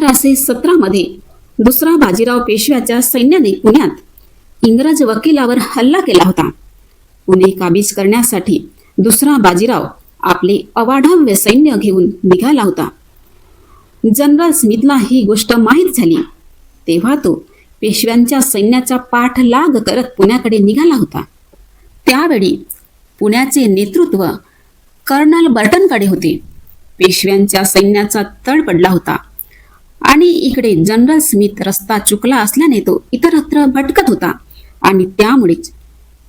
अठराशे सतरा मध्ये दुसरा बाजीराव पेशव्याच्या सैन्याने पुण्यात इंग्रज वकिलावर हल्ला केला होता. पुणे काबीज करण्यासाठी दुसरा बाजीराव आपले अवाढव्य सैन्य घेऊन निघाला होता. जनरल स्मिथला ही गोष्ट माहीत झाली. तेव्हा तो पेशव्यांच्या सैन्याचा पाठलाग करत पुण्याकडे निघाला होता. त्यावेळी पुण्याचे नेतृत्व कर्नल बर्टनकडे होते. पेशव्यांच्या सैन्याचा तळ पडला होता. आणि इकडे जनरल स्मिथ रस्ता चुकला असल्याने तो इतरत्र भटकत होता. आणि त्यामुळेच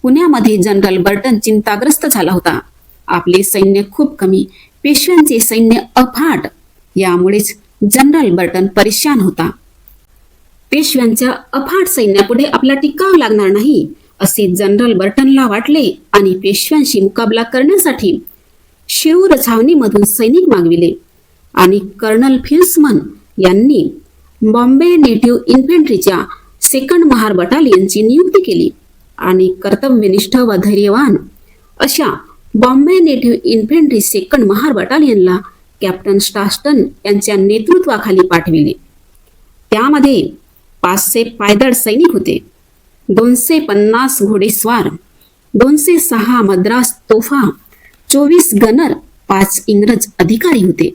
पुण्यामध्ये जनरल बर्टन चिंताग्रस्त झाला होता. आपले सैन्य खूप कमी पेशव्यांचे सैन्य अफाट. यामुळेच जनरल बर्टन परेशान होता. पेशव्यांच्या अफाट सैन्यापुढे आपला टिकाव लागणार नाही असे जनरल बर्टनला वाटले आणि पेशव्यांशी मुकाबला करण्यासाठी शिरूर छावणीमधून सैनिक मागविले. आणि कर्नल फिल्समन यांनी बॉम्बे नेटिव्ह इन्फंट्रीच्या सेकंड महार बटालियनची नियुक्ती केली आणि कर्तव्यनिष्ठ व धैर्यवान अशा Bombay native infantry second Mahar बटालियनला captain Staunton यांच्या नेतृत्वाखाली पाठविले. त्यामध्ये पाचशे पायदळ सैनिक होते दोनशे पन्नास घोडेस्वार दोनशे सहा मद्रास तोफा चोवीस गनर पाच इंग्रज अधिकारी होते.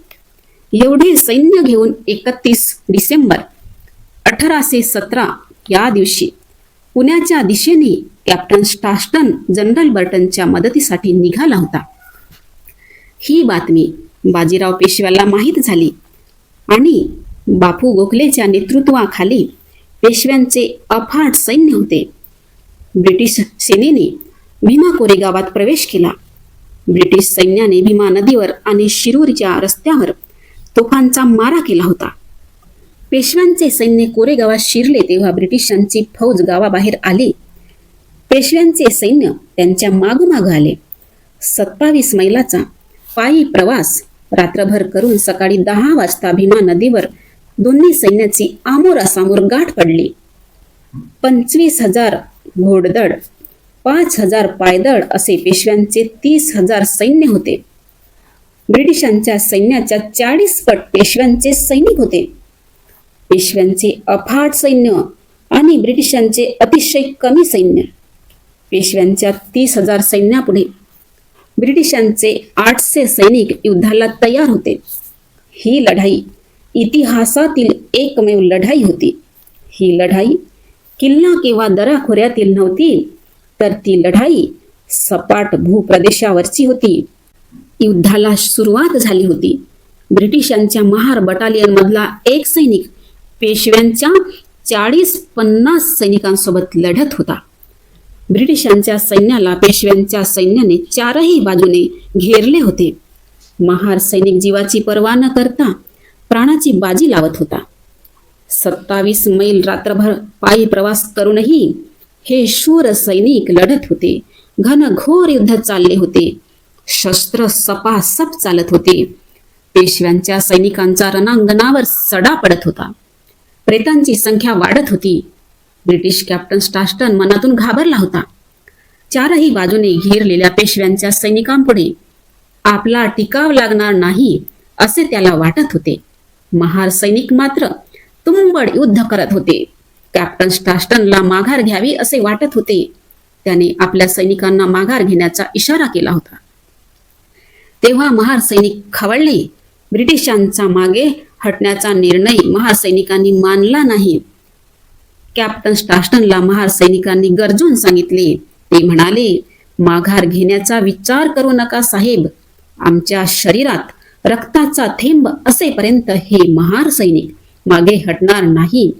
एवढे सैन्य घेऊन एकतीस डिसेंबर अठराशे सतरा या दिवशी पुण्याच्या दिशेने कॅप्टन स्टास्टन जनरल बर्टनच्या मदतीसाठी निघाला होता. ही बातमी बाजीराव पेशव्याला माहीत झाली आणि बापू गोखलेच्या नेतृत्वाखाली पेशव्यांचे अफाट सैन्य होते. ब्रिटिश सेनेने भीमा कोरेगावात प्रवेश केला. ब्रिटिश सैन्याने भीमा नदीवर आणि शिरूरच्या रस्त्यावर तोफांचा मारा केला होता. पेशव्यांचे सैन्य कोरेगावात शिरले तेव्हा ब्रिटिशांची फौज गावाबाहेर आली. पेशव्यांचे सैन्य त्यांच्या मागोमाग आले. सत्तावीस मैलाचा पायी प्रवास रात्रभर करून सकाळी दहा वाजता भीमा नदीवर दोन्ही सैन्याची आमोरासामोर गाठ पडली. पंचवीस हजार घोडदळ पाच हजार पायदळ असे पेशव्यांचे तीस हजार सैन्य होते. ब्रिटिशांच्या सैन्याच्या चाळीस पट पेशव्यांचे सैनिक होते. पेशव्यांचे अफाट सैन्य आणि ब्रिटिशांचे अतिशय कमी सैन्य. पेशव्यांच्या तीस हजार सैन्यापुढे ब्रिटिशांचे आठशे सैनिक युद्धाला तयार होते. ही लढाई इतिहासातील एकमेव लढाई होती. ही लढाई किल्ला किंवा दराखोऱ्यातील नव्हती तर ती लढाई सपाट भूप्रदेशावरची होती. युद्धाला सुरुवात झाली होती. ब्रिटिशांच्या महार बटालियन मधला एक सैनिक पेशव्यांच्या चाळीस पन्नास सैनिकांसोबत लढत होता. ब्रिटिशांच्या सैन्याला पेशव्यांच्या सैन्याने चारही बाजूने घेरले होते. महार सैनिक जीवाची पर्वा न करता प्राणाची बाजी लावत होता. सत्तावीस मैल रात्रभर पायी प्रवास करूनही हे शूर सैनिक लढत होते. घनघोर युद्ध चालले होते. शस्त्र सपासप चालत होते. पेशव्यांच्या सैनिकांचा रणांगणावर सडा पडत होता. प्रेतांची संख्या वाढत होती. ब्रिटिश कॅप्टन स्टास्टन मनातून घाबरला होता. चारही बाजूने घेरलेल्या पेशव्यांच्या सैनिकांपुढे आपला टिकाव लागणार नाही असे त्याला वाटत होते. महार सैनिक मात्र तुंबड युद्ध करत होते. कॅप्टन स्टास्टनला माघार घ्यावी असे वाटत होते. त्याने आपल्या सैनिकांना माघार घेण्याचा इशारा केला होता. तेव्हा महार सैनिक खवळले. ब्रिटिशांचा मागे हटण्याचा निर्णय महार सैनिकांनी मानला नाही. कॅप्टन स्टास्टनला महार सैनिकांनी गरजून सांगितले. ते म्हणाले माघार घेण्याचा विचार करू नका साहेब. आमच्या शरीरात रक्ताचा थेंब असेपर्यंत हे महार सैनिक मागे हटणार नाही.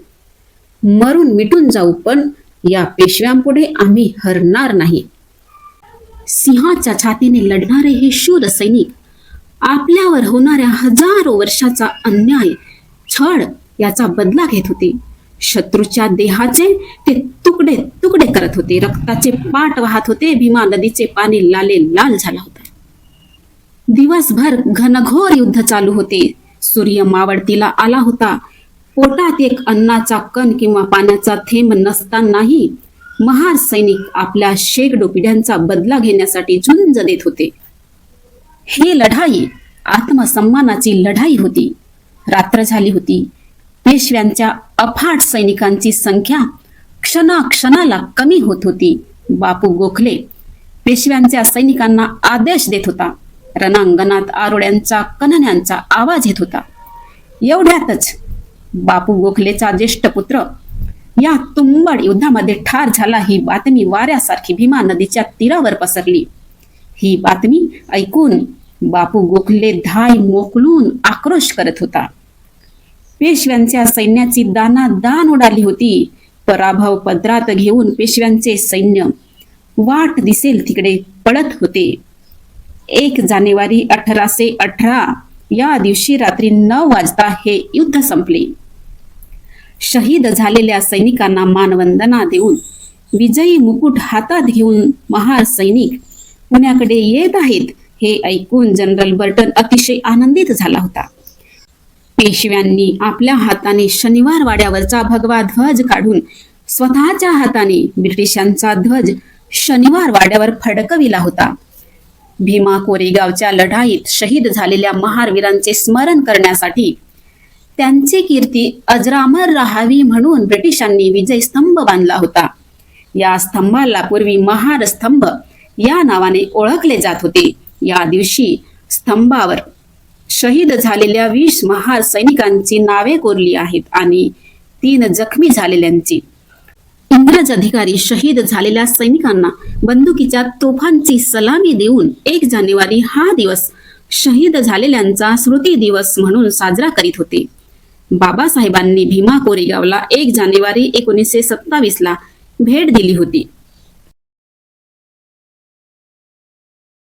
मरून मिटून जाऊ पण या पेशव्यांपुढे आम्ही हरणार नाही. सिंहाच्या छातीने लढणारे हे शूर सैनिक आपल्यावर होणाऱ्या हजारो वर्षाचा अन्याय छळ याचा बदला घेत होते. शत्रूच्या देहाचे ते तुकडे तुकडे करत होते. रक्ताचे पाट वाहत होते. भीमा नदीचे पाणी लाले लाल झाला होता. दिवसभर घनघोर युद्ध चालू होते. सूर्य मावळतीला आला होता. पोटात एक अन्नाचा कण किंवा पाण्याचा थेंब नसतानाही महार सैनिक आपल्या शेकडो पिढ्यांचा बदला घेण्यासाठी झुंज देत होते. ही लढाई आत्मसन्मानाची लढाई होती. रात्र झाली होती. पेशव्यांच्या अफाट सैनिकांची संख्या क्षणाक्षणाला कमी होत होती. बापू गोखले पेशव्यांच्या सैनिकांना आदेश देत होता. रणांगणात आरोड्यांचा कणण्यांचा आवाज येत होता. एवढ्यातच बापू गोखलेचा ज्येष्ठ पुत्र या तुंबड युद्धामध्ये ठार झाला ही बातमी वाऱ्यासारखी भीमा नदीच्या तीरावर पसरली. ही बातमी ऐकून बापू गोखले धाय मोकलून आक्रोश करत होता. पेशव्यांच्या सैन्याची दाना दान उडाली होती. पराभव पदरात घेऊन पेशव्यांचे सैन्य वाट दिसेल तिकडे पळत होते. एक जानेवारी अठराशे अठरा या दिवशी रात्री नऊ वाजता हे युद्ध संपले. शहीद झालेल्या सैनिकांना मानवंदना देऊन विजयी मुकुट हातात घेऊन महासैनिक पुण्याकडे येत आहेत हे ऐकून जनरल बर्टन अतिशय आनंदित झाला होता. पेशव्यांनी आपल्या हाताने शनिवार वाड्यावरचा भगवा ध्वज काढून स्वतःच्या हाताने ब्रिटिशांचा ध्वज शनिवार वाड्यावर फडकविला होता. भीमा कोरेगावच्या लढाईत शहीद झालेल्या महारवीरांचे स्मरण करण्यासाठी त्यांची कीर्ती अजरामर राहावी म्हणून ब्रिटिशांनी विजय स्तंभ बांधला होता. या स्तंभाला पूर्वी महार स्तंभ या नावाने ओळखले जात होते. या दिवशी स्तंभावर शहीद झालेल्या वीस महार सैनिकांची नावे कोरली आहेत आणि तीन जखमी झालेल्यांची. इंग्रज अधिकारी शहीद झालेल्या सैनिकांना बंदुकीच्या तोफांची सलामी देऊन एक जानेवारी हा दिवस शहीद झालेल्यांचा स्मृती दिवस म्हणून साजरा करीत होते. बाबासाहेबांनी भीमा कोरेगावला एक जानेवारी एकोणीसशे सत्तावीस ला भेट दिली होती.